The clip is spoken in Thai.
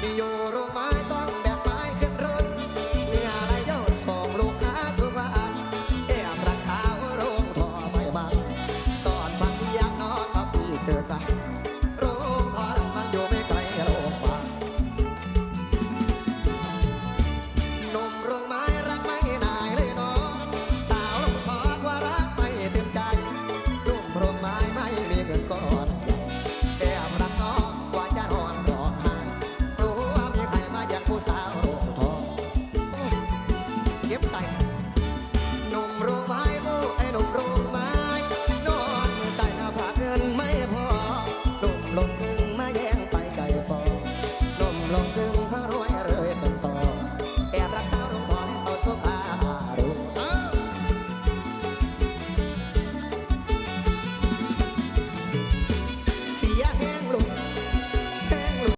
มีอยู่รู้ไหมตอน longer